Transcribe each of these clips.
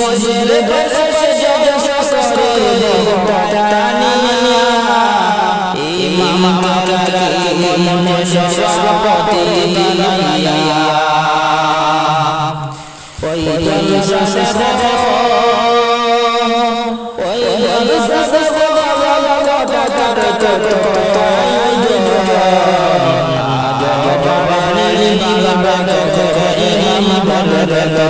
মসজিদের বসে জগ সসরে বগায়া ইমাম কাকরে মন জসাপতি বানায়া ওই ওই জলসা সদা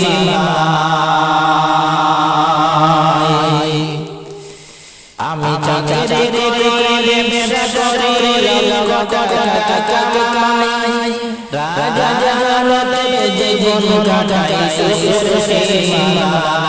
সীমায় আমি চাকরি করে ব্যবসা করে টাকা কামাই রাজা জানাতে জীবন কাটাই শেষে সীমায়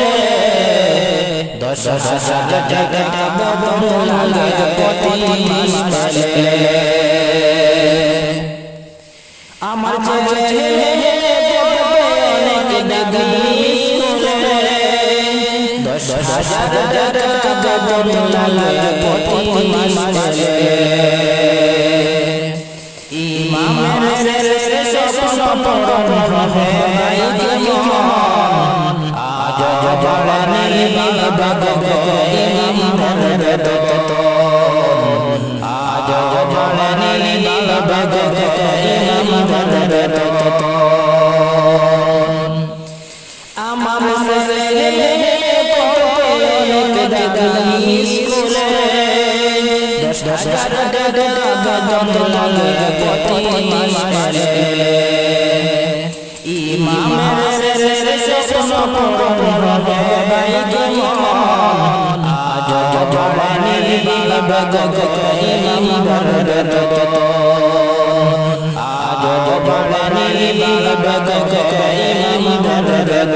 দশ হাজার টাকা আমার দশ হাজার টাকা প্রতি মাসে ইমামের স্বপ্ন পূরণ হয় জীবন বাবা গো ইমাম ভগত আজ জবানি বাবা গো স্বপ্ন পূরণ হয় জীবন আজ জবানি বাবা গো ইমাম ভগত আজ জবানি বাবা গো ইমাম ভগত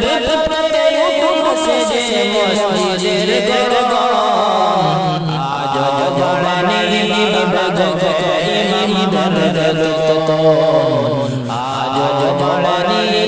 বেদতে উপসে মসজিদের গড়গড় আজ ভবানী ভগত ইমাম বরদত আজ ভবানী